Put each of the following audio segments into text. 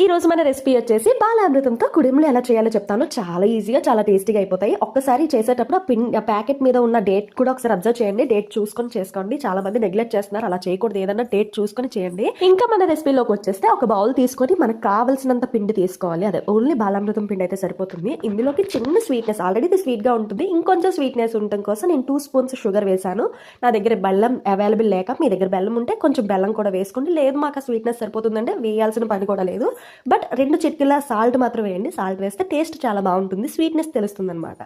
ఈరోజు మన రెసిపీ వచ్చేసి బాలామృతంతో కుడిములు ఎలా చేయాలో చెప్తాను. చాలా ఈజీగా చాలా టేస్టీగా అయిపోతాయి. ఒక్కసారి చేసేటప్పుడు పిన్ ప్యాకెట్ మీద ఉన్న డేట్ కూడా ఒకసారి అబ్జర్వ్ చేయండి. డేట్ చూసుకొని చేసుకోండి. చాలా మంది నెగ్లెక్ట్ చేస్తున్నారు. అలా చేయకూడదు. ఏదన్నా డేట్ చూసుకొని చేయండి. ఇంకా మన రెసిపీలోకి వచ్చేస్తే ఒక బౌల్ తీసుకొని మనకు కావాల్సినంత పిండి తీసుకోవాలి. అదే ఓన్లీ బాలామృతం పిండి అయితే సరిపోతుంది. ఇందులోకి చిన్న స్వీట్నెస్ ఆల్రెడీ ఇది ఉంటుంది. ఇంకొంచెం స్వీట్నెస్ ఉండటం కోసం నేను టూ స్పూన్స్ షుగర్ వేశాను. నా దగ్గర బెల్లం అవైలబుల్ లేక మీ దగ్గర బెల్లం ఉంటే కొంచెం బెల్లం కూడా వేసుకోండి. లేదు మాకు ఆ స్వీట్నెస్ సరిపోతుందంటే వేయాల్సిన పని కూడా లేదు. బట్ రెండు చిటికల సాల్ట్ మాత్రం వేయండి. సాల్ట్ వేస్తే టేస్ట్ చాలా బాగుంటుంది. స్వీట్నెస్ తెలుస్తుంది అనమాట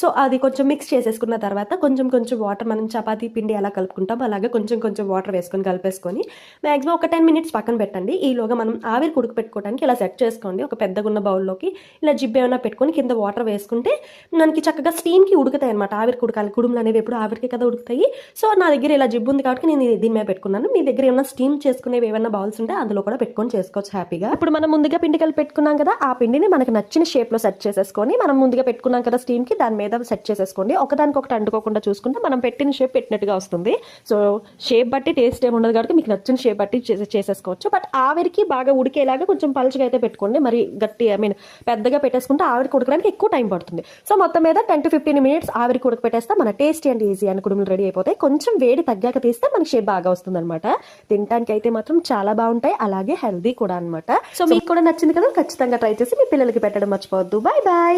సో అది కొంచెం మిక్స్ చేసేసుకున్న తర్వాత కొంచెం కొంచెం వాటర్ మనం చపాతీ పిండి ఎలా కలుపుకుంటాం. అలాగే కొంచెం కొంచెం వాటర్ వేసుకొని కలిపేసుకొని మ్యాక్సిమం ఒక టెన్ మినిట్స్ పక్కన పెట్టండి. ఈలోగా మనం ఆవిరి కుడుకు పెట్టుకోవడానికి ఇలా సెట్ చేసుకోండి. ఒక పెద్దగా ఉన్న బౌల్లోకి ఇలా జిబ్ ఏమైనా పెట్టుకొని కింద వాటర్ వేసుకుంటే మనకి చక్కగా స్టీమ్కి ఉడుకుతాయి అనమాట ఆవిరి కుడకాలి కుడుములు అనేవి ఎప్పుడు ఆవిరికి కదా ఉడుకుతాయి. సో నా దగ్గర ఇలా జిబ్ ఉంది కాబట్టి నేను దీని మీద పెట్టుకున్నాను. మీ దగ్గర ఏమైనా స్టీమ్ చేసుకునేవి ఏమైనా బౌల్స్ ఉంటే అందులో కూడా పెట్టుకొని చేసుకోవచ్చు హ్యాపీగా. ఇప్పుడు మనం ముందుగా పిండి కలిపి పెట్టుకున్నాం కదా ఆ పిండిని మనకు నచ్చిన షేప్లో సెట్ చేసేసుకొని మనం ముందుగా పెట్టుకున్నాం కదా స్టీమ్కి దాని మీద సెట్ చేసేసుకోండి. ఒకదానికొకటి అంటుకోకుండా చూసుకుంటే మనం పెట్టిన షేప్ పెట్టినట్టుగా వస్తుంది. సో షేప్ బట్టి టేస్ట్ ఏమి ఉండదు కాబట్టి మీకు నచ్చిన షేప్ బట్టి చేసే- చేసేసుకోవచ్చు. బట్ ఆవిరికి బాగా ఉడికేలాగా కొంచెం పలుచగా అయితే పెట్టుకోండి. మరి గట్టి ఐ మీన్ పెద్దగా పెట్టేసుకుంటే ఆవిరికి ఉడకడానికి ఎక్కువ టైం పడుతుంది. సో మొత్తం మీద టెన్ టు ఫిఫ్టీన్ మినిట్స్ ఆవిరికి ఉడకపెట్టేస్తే మన టేస్టీ అండ్ ఈజీ అని కుడుములు రెడీ అయిపోతాయి. కొంచెం వేడి తగ్గాక తీస్తే మనకి షేప్ బాగా వస్తుంది అనమాట తినడానికి అయితే మాత్రం చాలా బాగుంటాయి. అలాగే హెల్దీ కూడా అన్నమాట. సో మీకు కూడా నచ్చింది కదా? ఖచ్చితంగా ట్రై చేసి మీ పిల్లలకి పెట్టడం మర్చిపోవద్దు. Bye bye